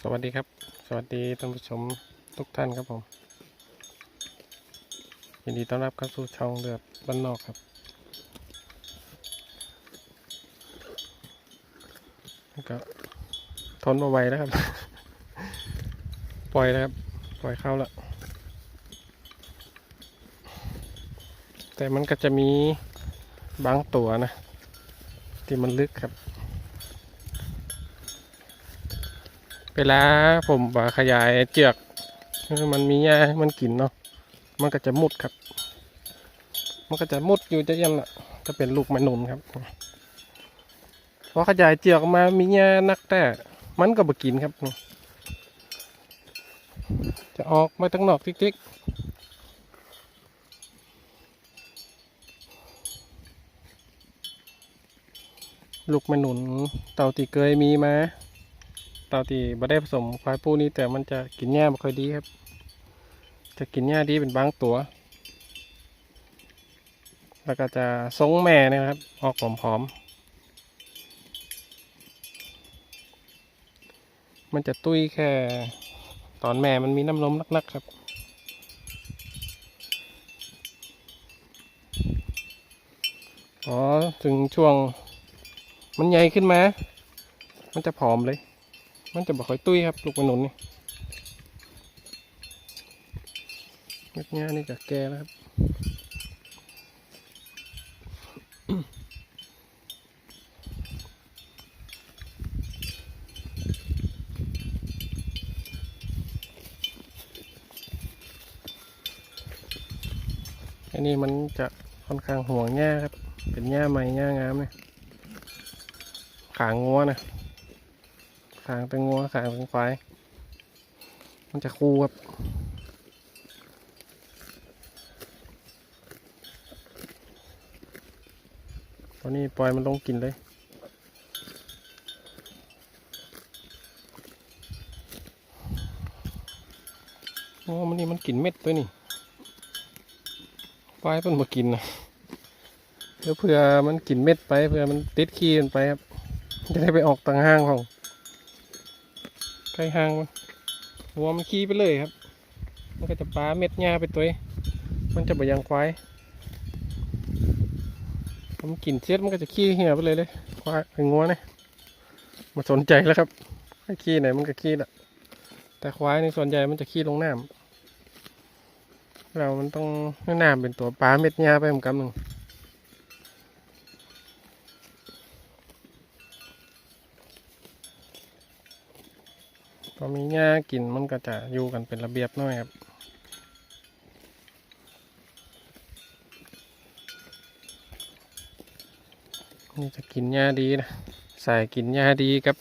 สวัสดีครับ สวัสดีท่านผู้ชมทุกท่านครับผม ยินดีต้อนรับเข้าสู่ช่องเดือดบ้านนอกครับ ก็ทนมาไวแล้วครับ ปล่อยแล้วครับ ปล่อยเข้าแล้วแต่มันก็จะมีบางตัวนะ ที่มันลึกครับ เว ลาผมว่าขยายเจือกมันมีหญ้ามันกินเนาะมันก็จะมุดครับ มันก็จะมุดอยู่จะยันละจะเป็นลูกมะนุนครับพอขยายเจือกมามีหญ้านักแต่มันก็บ่กินครับจะออกมาตั้งนอกติ๊กๆลูกมะนุนเต่าตีเกยมีมาเตาที่บ่ได้ผสมควายปูนี้แต่มันจะกินหญ้าไม่ค่อยดีครับ จะกินหญ้าดีเป็นบางตัว แล้วก็จะทรงแม่เนยนะครับ ออกผอมๆมันจะตุ้ยแค่ตอนแม่มันมีน้ำนมนักๆครับอ๋อ ถึงช่วงมันใหญ่ขึ้นมา มันจะผอมเลย มันจะบ่ค่อยตุ้ยครับลูกมะนุนนี่เม็ดเนี้ยนี่จะแก่แล้วครับอันนี้มันจะค่อนข้างห่วงหญ้าครับ เป็นหญ้าใหม่หญ้างามเนี่ยขางงัวนะ ขางเป็นงัวขางเป็นควาย มันจะคู่ครับตอนนี้ปล่อยมันลงกินเลยโอ้มันนี่มันกินเม็ดด้วยนี่ควายมันมากินนะเดี๋ยวเผื่อมันกินเม็ดไปเผื่อมันติดขี้มันไปครับ จะได้ไปออกต่างห้างของ ใกล้ห้างมันหัวมันขี้ไปเลยครับ มันก็จะปาเม็ดหญ้าไปตัวเองมันจะไปยังควายผมนกินเช็ดมันก็จะขี้เหี่ยไปเลยเลยควายเป็นงัวเนี่ยมาสนใจแล้วครับให้ขี้ไหนมันก็ขี้ละแต่ควายในส่วนใหญ่มันจะขี้ลงน้ำเรามันต้องให้น้ำเป็นตัวปลาเม็ดหญ้าไปเหมือนกันหนึ่ง พอมีหญ้ากินมันก็จะอยู่กันเป็นระเบียบหน่อยครับนี่จะกินหญ้าดีนะใส่กินหญ้าดีครับ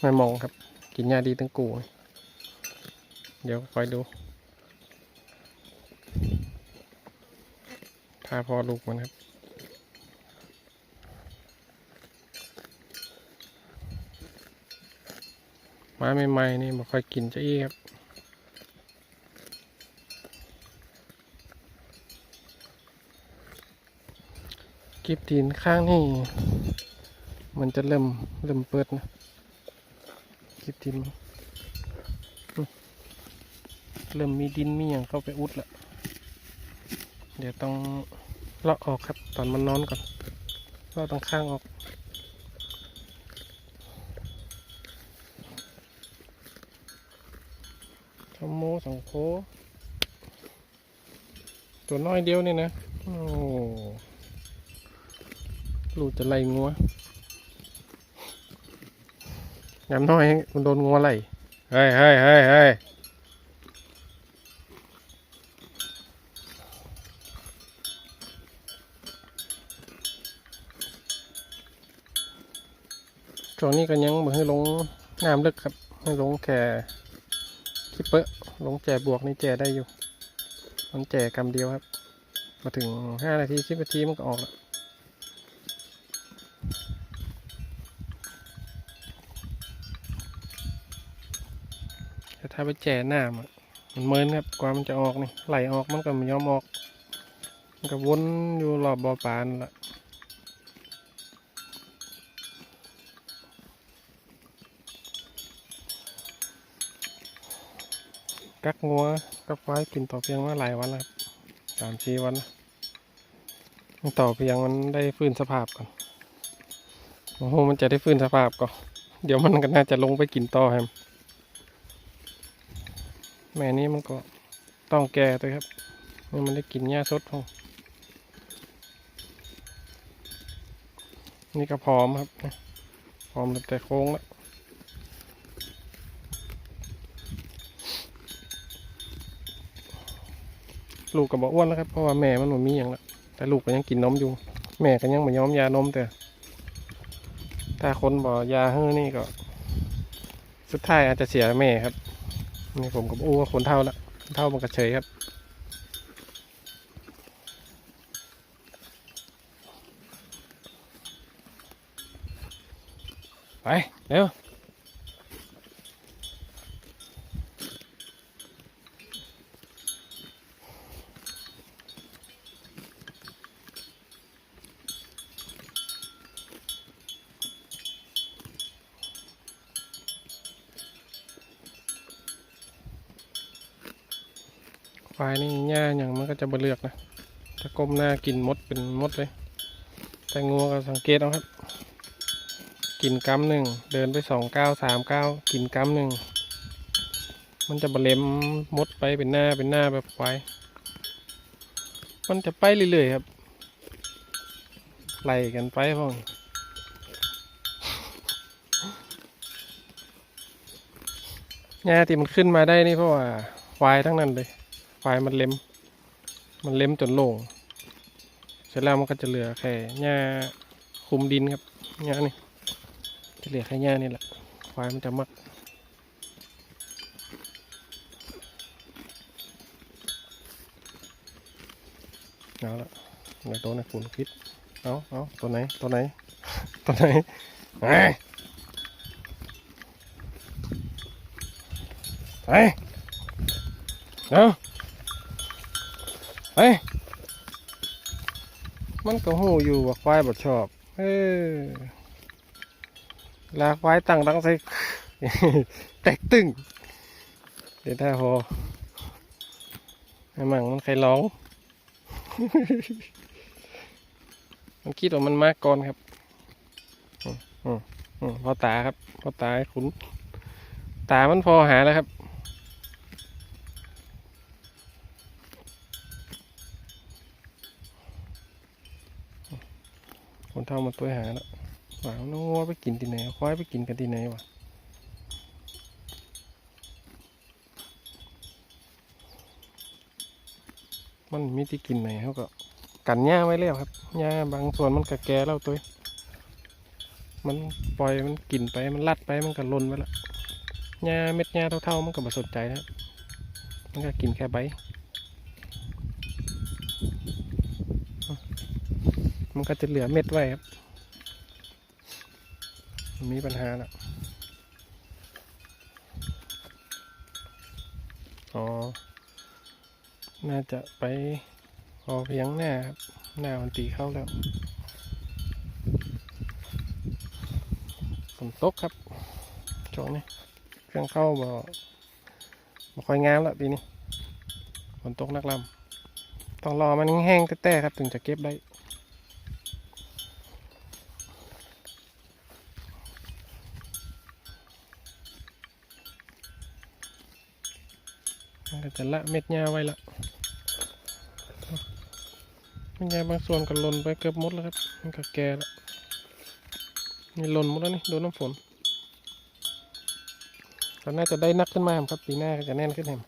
ไม่มองครับ กินหญ้าดีทั้งกูเดี๋ยวคอยดู ถ้าพอลูกมันครับ มาใหม่ๆนี่ม่ค่อยกินจะอี้ครับกิบตีนข้างนี่มันจะเริ่มเริ่มเปิดนะกิบตีนมันเริ่มมีดินมีอย่างเข้าไปอุดละเดี๋ยวต้องเลาะออกครับตอนมันนอนก่อนเลาะตรงข้างออก ขโม สองโค ตัวน้อยเดียวนี่นะ โอ้ลูกจะไล่งัวยามน้อยมันโดนงัวไล่เฮ้ยเฮ้ยเฮ้ยเฮ้ยช่วงนี้ก็ยังบ่ให้ลงน้ำลึกครับ ให้ลงแค่คิปเปอร์ ลงแจบวกนี่แจได้อยู่ มันแจกำเดียวครับ มาถึงห้านาทีสิบนาทีมันก็ออกแล้วแต่ถ้าไปแจหน้ามันมันเมินครับกว่ามันจะออกนี่ไหลออกมันก็ไม่ยอมออก มันก็วนอยู่รอบบ่อปานั่นละ กักงัวกักควายกินต่อเพียงมาหลายวันแล้วสามสี่วันต่อเพียงมันได้ฟื้นสภาพก่อนโอ้โหมันจะได้ฟื้นสภาพก่อนเดี๋ยวมันก็น่าจะลงไปกินต่อแฮมแม่นี้มันก็ต้องแก่ตัวครับนี่มันได้กินหญ้าสดพองนี่ก็พร้อมครับพร้อมแต่โค้งแล้ว ลูกก็บอกอ้วนแล้วครับเพราะว่าแม่มันหมมีอย่างละแต่ลูกก็ยังกินนมอยู่ แม่ก็ยังไม่ยอมยานมแต่ ถ้าคนบอกยาเฮ้อนี่ก็ สุดท้ายอาจจะเสียแม่ครับนี่ผมก็บอ้ว่าคนเท่าละเท่ามันก็เฉยครับไปเร็ว ควายนี่หญ้าอย่างมันก็จะบเลือกนะถ้าก้มหน้ากินมดเป็นมดเลย แต่งัวก็สังเกตเอาครับ กินกำหนึ่งเดินไปสองเก้าสามเก้ากินกำหนึ่งมันจะบเล็มมดไปเป็นหน้าเป็นหน้าแบบควายมันจะไปเรื่อยๆครับไล่กันไปพ่องหญ้าที่มันขึ้นมาได้นี่เพราะว่าควายทั้งนั้นเลย ควายมันเล็ม มันเล็มจนโล่ง เสร็จแล้วมันก็จะเหลือแค่หญ้าคุมดินครับหญ้านี่จะเหลือแค่หญ้านี่แหละ ควายมันจะมักเอาละในตัวไหนคุณคิด เอาเอาตัวไหน ตัวไหน ตัวไหนไปไปเอา เฮ้ย มันก็หูอยู่ว่าควายบดชอบ เออลาควายตั้งรังใส่แตกตึงเดี๋ยวถ้าพอไอ้มั่งมันใครร้อง มันคิดว่ามันมากก่อนครับอืมอืมอืมพอตาครับพอตาให้ขุนตามันพอหาแล้วครับ คนเท่ามาตัวหาแล้วหมาน้องงัวไปกินที่ไหนควายไปกินกันที่ไหนวะมันมีที่กินไหนเขาก็กันหญ้าไว้แล้วครับหญ้าบางส่วนมันก็แก่แล้วตัวมันปล่อยมันกินไปมันลัดไปมันก็ล่นไปแล้วหญ้าเม็ดหญ้าเท่าๆมันก็มาสนใจแล้วมันก็กินแค่ใบ มันก็จะเหลือเม็ดไว้ครับ มีปัญหาแล้วอ๋อ น่าจะไปพอเพียงหน้าครับ หน้ามันตีเข้าแล้วฝนตกครับช่วงนี้เครื่องเข้าบ่บ่ค่อยงามแล้วปีนี้ฝนตกนักลำต้องรอมันแห้งแต้ๆครับ ถึงจะเก็บได้ แต่ละเม็ดหญ้าไว้ละเม็ดหญ้าบางส่วนก็หล่นไปเกือบหมดแล้วครับมันก็แก่แล้วนี่หล่นหมดแล้วนี่โดนน้ำฝนก็น่าจะได้นักขึ้นมาครับปีหน้าก็จะแน่นขึ้นแฮม